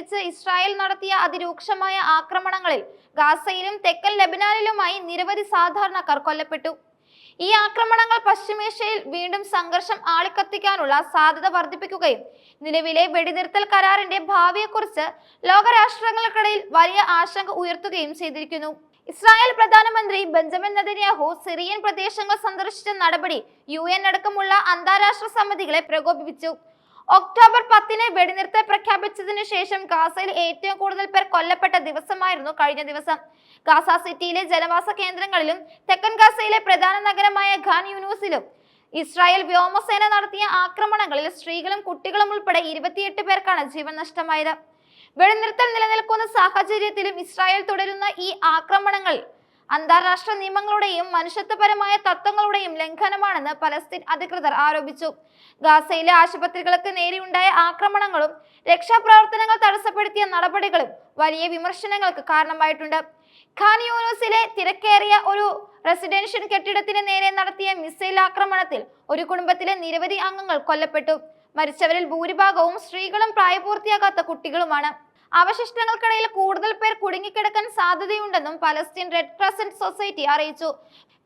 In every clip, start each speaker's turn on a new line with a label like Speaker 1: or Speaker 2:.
Speaker 1: ഒരുമിച്ച് ഇസ്രായേൽ നടത്തിയ അതിരൂക്ഷമായ ആക്രമണങ്ങളിൽ ഗാസയിലും തെക്കൻ ലെബനാനിലുമായി നിരവധി സാധാരണക്കാർ കൊല്ലപ്പെട്ടു. ഈ ആക്രമണങ്ങൾ പശ്ചിമേഷ്യയിൽ വീണ്ടും സംഘർഷം ആളിക്കത്തിക്കാനുള്ള സാധ്യത വർദ്ധിപ്പിക്കുകയും നിലവിലെ വെടിനിർത്തൽ കരാറിന്റെ ഭാവിയെക്കുറിച്ച് ലോകരാഷ്ട്രങ്ങൾക്കിടയിൽ വലിയ ആശങ്ക ഉയർത്തുകയും ചെയ്തിരിക്കുന്നു. ഇസ്രായേൽ പ്രധാനമന്ത്രി ബെഞ്ചമിൻ നദന്യാഹു സിറിയൻ പ്രദേശങ്ങൾ സന്ദർശിച്ച നടപടി യു എൻ അടക്കമുള്ള അന്താരാഷ്ട്ര സമിതികളെ പ്രകോപിപ്പിച്ചു. ഒക്ടോബർ പത്തിന് വെടിനിർത്തൽ പ്രഖ്യാപിച്ചതിന് ശേഷം ഗാസയിൽ ഏറ്റവും കൂടുതൽ പേർ കൊല്ലപ്പെട്ട ദിവസമായിരുന്നു കഴിഞ്ഞ ദിവസം. ഗാസ സിറ്റിയിലെ ജനവാസ കേന്ദ്രങ്ങളിലും തെക്കൻ ഗാസയിലെ പ്രധാന നഗരമായ ഖാൻ യൂനൂസിലും ഇസ്രായേൽ വ്യോമസേന നടത്തിയ ആക്രമണങ്ങളിൽ സ്ത്രീകളും കുട്ടികളും ഉൾപ്പെടെ ഇരുപത്തിയെട്ട് പേർക്കാണ് ജീവൻ നഷ്ടമായത്. വെടിനിർത്തൽ നിലനിൽക്കുന്ന സാഹചര്യത്തിലും ഇസ്രായേൽ തുടരുന്ന ഈ ആക്രമണങ്ങൾ അന്താരാഷ്ട്ര നിയമങ്ങളുടെയും മനുഷ്യത്വപരമായ തത്വങ്ങളുടെയും ലംഘനമാണെന്ന് പലസ്തീൻ അധികൃതർ ആരോപിച്ചു. ഗാസയിലെ ആശുപത്രികൾക്ക് നേരെയുണ്ടായ ആക്രമണങ്ങളും രക്ഷാപ്രവർത്തനങ്ങൾ തടസ്സപ്പെടുത്തിയ നടപടികളും വലിയ വിമർശനങ്ങൾക്ക് കാരണമായിട്ടുണ്ട്. ഖാൻ യൂനൂസിലെ തിരക്കേറിയ ഒരു റെസിഡൻഷ്യൽ കെട്ടിടത്തിന് നേരെ നടത്തിയ മിസൈൽ ആക്രമണത്തിൽ ഒരു കുടുംബത്തിലെ നിരവധി അംഗങ്ങൾ കൊല്ലപ്പെട്ടു. മരിച്ചവരിൽ ഭൂരിഭാഗവും സ്ത്രീകളും പ്രായപൂർത്തിയാകാത്ത കുട്ടികളുമാണ്. അവശിഷ്ടങ്ങൾക്കിടയിൽ കൂടുതൽ പേർ കുടുങ്ങിക്കിടക്കാൻ സാധ്യതയുണ്ടെന്നും പലസ്തീൻ റെഡ് ക്രസന്റ് സൊസൈറ്റി അറിയിച്ചു.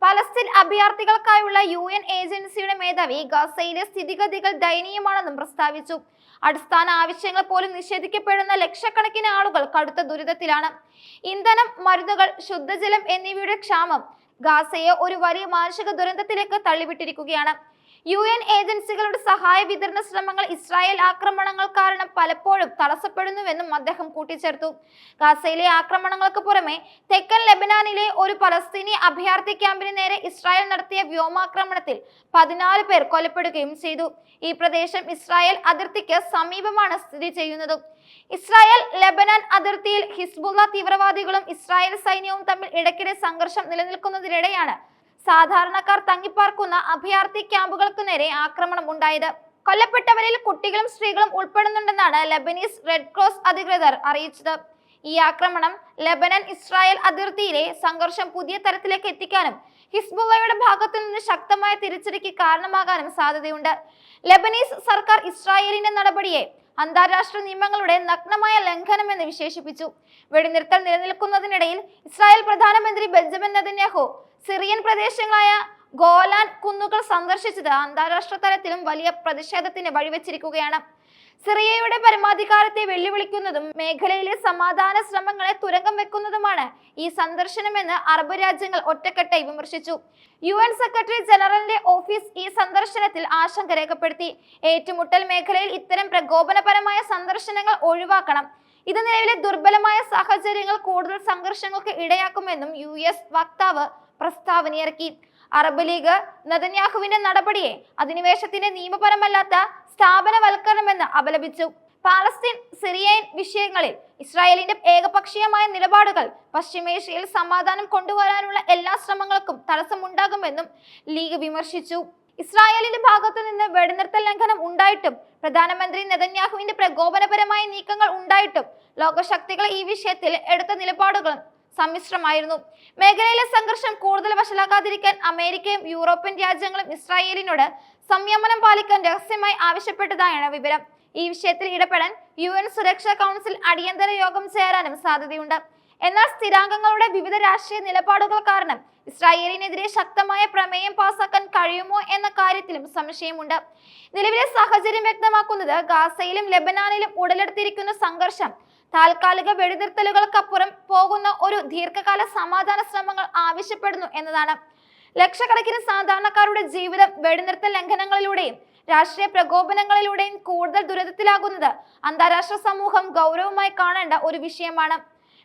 Speaker 1: പലസ്തീൻ അഭയാർത്ഥികൾക്കായുള്ള യു എൻ ഏജൻസിയുടെ മേധാവി ഗസയിലെ സ്ഥിതിഗതികൾ ദയനീയമാണെന്നും പ്രസ്താവിച്ചു. അടിസ്ഥാന ആവശ്യങ്ങൾ പോലും നിഷേധിക്കപ്പെടുന്ന ലക്ഷക്കണക്കിന് ആളുകൾ കടുത്ത ദുരിതത്തിലാണ്. ഇന്ധനം മരുന്നുകൾ ശുദ്ധജലം എന്നിവയുടെ ക്ഷാമം ഗാസയെ ഒരു വലിയ മാനുഷിക ദുരന്തത്തിലേക്ക് തള്ളിവിട്ടിരിക്കുകയാണ്. യു എൻ ഏജൻസികളുടെ സഹായ വിതരണ ശ്രമങ്ങൾ ഇസ്രായേൽ ആക്രമണങ്ങൾ കാരണം പലപ്പോഴും തടസ്സപ്പെടുന്നുവെന്നും അദ്ദേഹം കൂട്ടിച്ചേർത്തു. ഗാസയിലെ ആക്രമണങ്ങൾക്ക് പുറമെ തെക്കൻ ലെബനാനിലെ ഒരു പലസ്തീനി അഭയാർത്ഥി ക്യാമ്പിന് നേരെ ഇസ്രായേൽ നടത്തിയ വ്യോമാക്രമണത്തിൽ പതിനാല് പേർ കൊലപ്പെടുകയും ചെയ്തു. ഈ പ്രദേശം ഇസ്രായേൽ അതിർത്തിക്ക് സമീപമാണ് സ്ഥിതി ചെയ്യുന്നത്. ഇസ്രായേൽ ലെബനാൻ അതിർത്തിയിൽ ഹിസ്ബുള്ള തീവ്രവാദികളും ഇസ്രായേൽ സൈന്യവും തമ്മിൽ ഇടയ്ക്കിടെ സംഘർഷം നിലനിൽക്കുന്നതിനിടെയാണ് സാധാരണക്കാർ തങ്ങിപ്പാർക്കുന്ന അഭയാർത്ഥി ക്യാമ്പുകൾക്കു നേരെ ആക്രമണം ഉണ്ടായത്. കൊല്ലപ്പെട്ടവരിൽ കുട്ടികളും സ്ത്രീകളും ഉൾപ്പെടുന്നുണ്ടെന്നാണ് ലബനീസ് റെഡ് ക്രോസ് അധികൃതർ അറിയിച്ചത്. ഈ ആക്രമണം ലബനൻ ഇസ്രായേൽ അതിർത്തിയിലെ സംഘർഷം പുതിയ തരത്തിലേക്ക് എത്തിക്കാനും ഹിസ്ബുള്ളയുടെ ഭാഗത്തു നിന്ന് ശക്തമായ തിരിച്ചടിക്ക് കാരണമാകാനും സാധ്യതയുണ്ട്. ലെബനീസ് സർക്കാർ ഇസ്രായേലിന്റെ നടപടിയെ അന്താരാഷ്ട്ര നിയമങ്ങളുടെ നഗ്നമായ ലംഘനമെന്ന് വിശേഷിപ്പിച്ചു. വെടിനിർത്തൽ നിലനിൽക്കുന്നതിനിടയിൽ ഇസ്രായേൽ പ്രധാനമന്ത്രി ബെഞ്ചമിൻ നെതന്യാഹു സിറിയൻ പ്രദേശങ്ങളായ ഗോലാൻ കുന്നുകൾ സന്ദർശിച്ചത് അന്താരാഷ്ട്ര തലത്തിലും വലിയ പ്രതിഷേധത്തിന് വഴിവെച്ചിരിക്കുകയാണ്. സിറിയയുടെ പരമാധികാരത്തെ വെല്ലുവിളിക്കുന്നതും മേഖലയിലെ സമാധാന ശ്രമങ്ങളെ തുരങ്കം വെക്കുന്നതുമാണ് ഈ സന്ദർശനമെന്ന് അറബ് രാജ്യങ്ങൾ ഒറ്റക്കെട്ടായി വിമർശിച്ചു. യു എൻ സെക്രട്ടറി ജനറലിന്റെ ഓഫീസ് ഈ സന്ദർശനത്തിൽ ആശങ്ക രേഖപ്പെടുത്തി. ഏറ്റുമുട്ടൽ മേഖലയിൽ ഇത്തരം പ്രകോപനപരമായ സന്ദർശനങ്ങൾ ഒഴിവാക്കണം. ഇത് നിലവിലെ ദുർബലമായ സാഹചര്യങ്ങൾ കൂടുതൽ സംഘർഷങ്ങൾക്ക് ഇടയാക്കുമെന്നും യു എസ് വക്താവ് പ്രസ്താവനയിറക്കി. അറബ് ലീഗ് നദന്യാഹുവിന്റെ നടപടിയെ അധിനിവേശത്തിന്റെ നിയമപരമല്ലാത്ത സ്ഥാപനവൽക്കരണമെന്ന് അപലപിച്ചു. പാലസ്തീൻ സിറിയൻ വിഷയങ്ങളിൽ ഇസ്രായേലിന്റെ ഏകപക്ഷീയമായ നിലപാടുകൾ പശ്ചിമേഷ്യയിൽ സമാധാനം കൊണ്ടുവരാനുള്ള എല്ലാ ശ്രമങ്ങൾക്കും തടസ്സമുണ്ടാകുമെന്നും ലീഗ് വിമർശിച്ചു. ഇസ്രായേലിന്റെ ഭാഗത്തു നിന്ന് വെടിനിർത്തൽ ലംഘനം ഉണ്ടായിട്ടും പ്രധാനമന്ത്രി നെതന്യാഹുവിന്റെ പ്രകോപനപരമായ നീക്കങ്ങൾ ഉണ്ടായിട്ടും ലോകശക്തികൾ ഈ വിഷയത്തിൽ എടുത്ത നിലപാടുകളും സമ്മിശ്രമായിരുന്നു. മേഖലയിലെ സംഘർഷം കൂടുതൽ വഷളാക്കാതിരിക്കാൻ അമേരിക്കയും യൂറോപ്യൻ രാജ്യങ്ങളും ഇസ്രായേലിനോട് സംയമനം പാലിക്കാൻ രഹസ്യമായി ആവശ്യപ്പെട്ടതായാണ് വിവരം. ഈ വിഷയത്തിൽ ഇടപെടാൻ യു എൻ സുരക്ഷാ കൗൺസിൽ അടിയന്തര യോഗം ചേരാനും സാധ്യതയുണ്ട്. എന്നാൽ സ്ഥിരാംഗങ്ങളുടെ വിവിധ രാഷ്ട്രീയ നിലപാടുകൾ കാരണം ഇസ്രായേലിനെതിരെ ശക്തമായ പ്രമേയം പാസാക്കാൻ കഴിയുമോ എന്ന കാര്യത്തിലും സംശയമുണ്ട്. നിലവിലെ സാഹചര്യം വ്യക്തമാക്കുന്നത് ഗാസയിലും ലെബനാനിലും ഉടലെടുത്തിരിക്കുന്ന സംഘർഷം താൽക്കാലിക വെടിനിർത്തലുകൾക്കപ്പുറം പോകുന്ന ഒരു ദീർഘകാല സമാധാന ശ്രമങ്ങൾ ആവശ്യപ്പെടുന്നു എന്നതാണ്. ലക്ഷക്കണക്കിന് സാധാരണക്കാരുടെ ജീവിതം വെടിനിർത്തൽ ലംഘനങ്ങളിലൂടെയും രാഷ്ട്രീയ പ്രകോപനങ്ങളിലൂടെയും കൂടുതൽ ദുരിതത്തിലാകുന്നത് അന്താരാഷ്ട്ര സമൂഹം ഗൗരവമായി കാണേണ്ട ഒരു വിഷയമാണ്.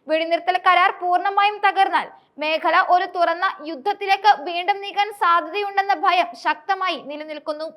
Speaker 1: വെടിനിർത്തൽ കരാർ പൂർണമായും തകർന്നാൽ മേഖല ഒരു തുറന്ന യുദ്ധത്തിലേക്ക് വീണ്ടും നീങ്ങാൻ സാധ്യതയുണ്ടെന്ന ഭയം ശക്തമായി നിലനിൽക്കുന്നു.